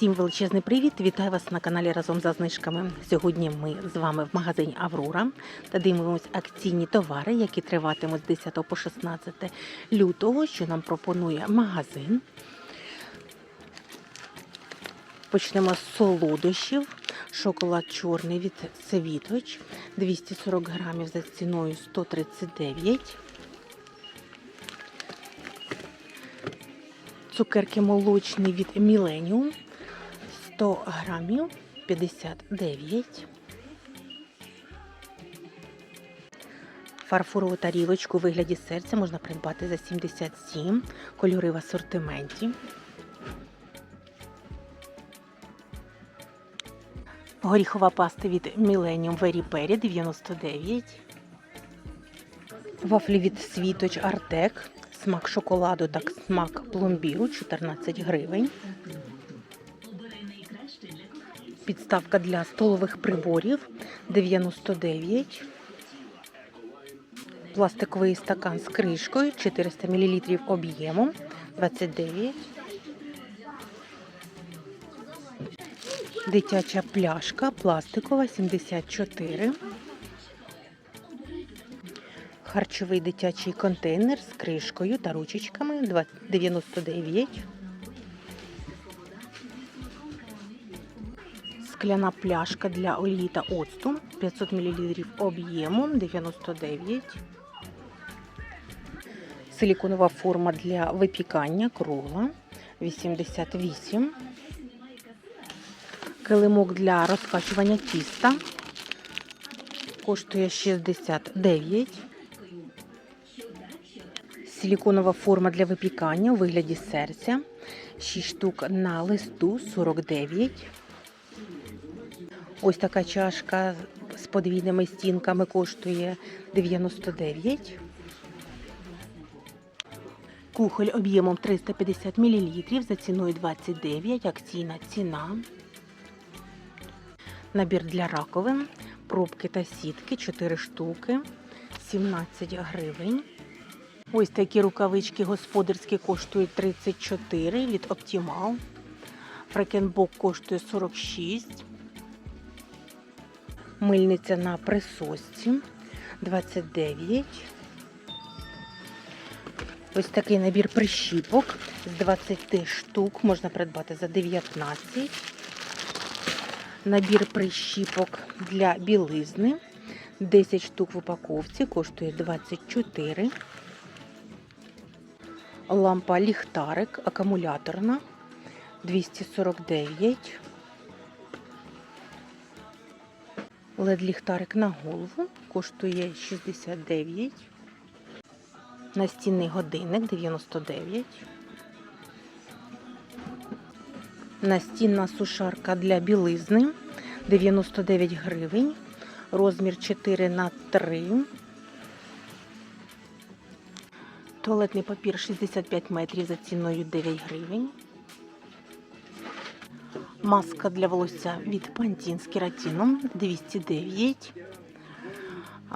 Всім величезний привіт! Вітаю вас на каналі разом за знижками. Сьогодні ми з вами в магазині Аврора та дивимося акційні товари, які триватимуть з 10 по 16 лютого, що нам пропонує магазин. Почнемо з солодощів. Шоколад чорний від Світоч 240 грамів за ціною 139. Цукерки молочні від Millennium 100 грамів 59. Фарфорову тарілочку у вигляді серця можна придбати за 77. Кольори в асортименті. Горіхова паста від Millennium Very Berry 99. Вафлі від Світоч Артек. Смак шоколаду та смак пломбіру 14 гривень. Підставка для столових приборів 99. Пластиковий стакан з кришкою 400 мл об'ємом 29. Дитяча пляшка пластикова 74. Харчовий дитячий контейнер з кришкою та ручечками 99. Скляна пляшка для олії та оцту 500 мл об'ємом 99. Силіконова форма для випікання кругла 88. Килимок для розкачування тіста коштує 69. Силіконова форма для випікання у вигляді серця 6 штук на листу 49. Ось така чашка з подвійними стінками коштує 99. Кухоль об'ємом 350 мл за ціною 29, акційна ціна. Набір для раковин, пробки та сітки 4 штуки, 17 гривень. Ось такі рукавички господарські коштують 34 від Optimal. Фрекенбок коштує 46. Мильниця на присосці 29. Ось такий набір прищіпок з 20 штук можна придбати за 19. Набір прищіпок для білизни 10 штук в упаковці коштує 24. Лампа ліхтарик акумуляторна 249. Led ліхтарик на голову коштує 69. Настінний годинник 99. Настінна сушарка для білизни 99 гривень. Розмір 4 на 3. Туалетний папір 65 метрів за ціною 9 гривень. Маска для волосся від Pantene з кератином 209.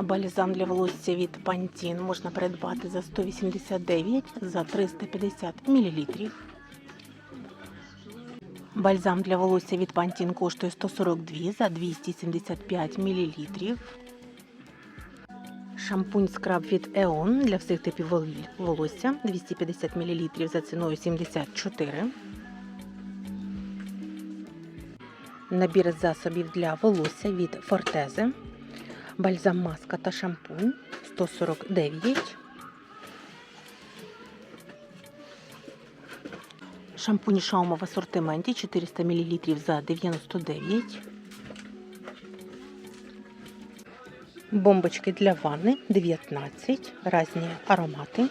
Бальзам для волосся від Pantene можна придбати за 189 за 350 мл. Бальзам для волосся від Pantene коштує 142 за 275 мл. Шампунь скраб від Eon для всіх типів волосся 250 мл за ціною 74. Набір засобів для волосся від Фортезе. Бальзам маска та шампунь 149. Шампунь Шаума в асортименті 400 мл за 99. Бомбочки для ванни 19. Різні аромати.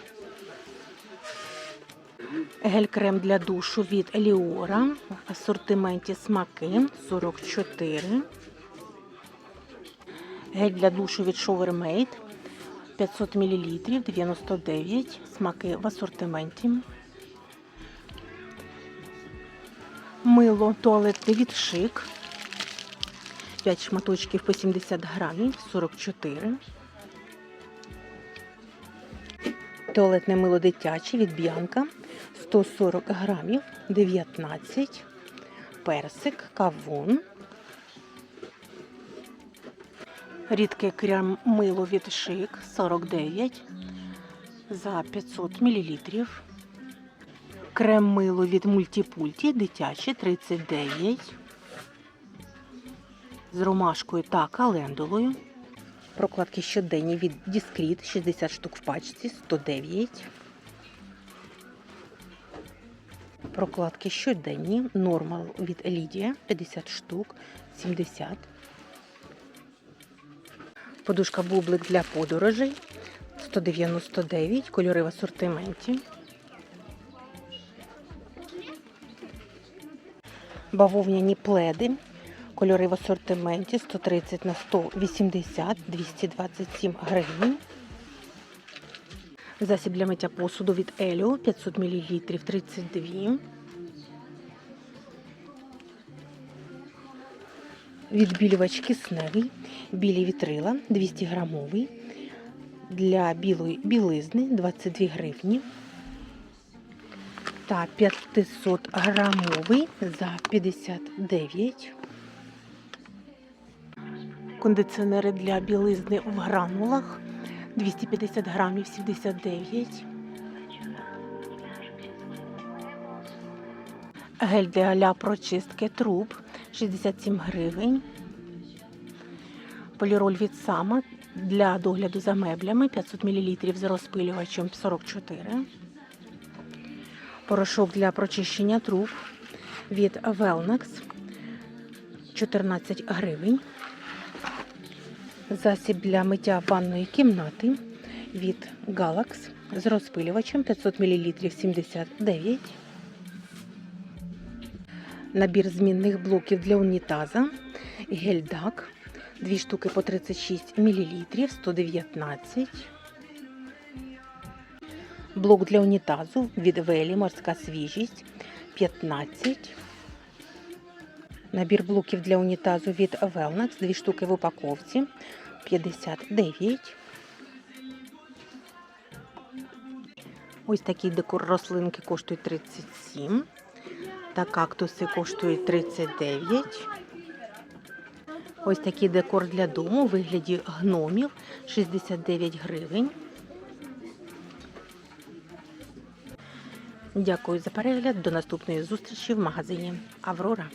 Гель-крем для душу від Еліора в асортименті смаки 44. Гель для душу від Shower Made 500 мл 99. Смаки в асортименті. Мило туалетне від шик. 5 шматочків по 70 грамів 44. Туалетне мило дитяче від Б'янка 140 грамів 19. персик, кавун. Рідке крем мило від шик 49 за 500 мл. Крем мило від мультипульті дитяче 39 з ромашкою та календулою. Прокладки щоденні від Discreet 60 штук в пачці 109. Прокладки щоденні Normal від Лідія 50 штук 70. Подушка бублик для подорожей 199, кольори в асортименті. Бавовняні пледи, кольори в асортименті 130 на 180, 227 гривень. Засіб для миття посуду від Еліо 500 мл 32. Відбілювач кисневий, білі вітрила 200 грамовий. Для білої білизни 22 гривні. Та 500 грамовий за 59. Кондиціонери для білизни в гранулах 250 грамів 79. Гель для прочистки труб 67 гривень. Поліроль від сама для догляду за меблями 500 мл з розпилювачем 44. Порошок для прочищення труб від Velnex 14 гривень. Засіб для миття ванної кімнати від Galax з розпилювачем 500 мл 79. Набір змінних блоків для унітаза. Гельдак. Дві штуки по 36 мл 119. Блок для унітазу від Велі морська свіжість 15. Набір блоків для унітазу від Velnex. Дві штуки в упаковці 59. Ось такий декор рослинки коштує 37. Та кактуси коштують 39. Ось такий декор для дому у вигляді гномів 69 гривень. Дякую за перегляд. До наступної зустрічі в магазині Аврора.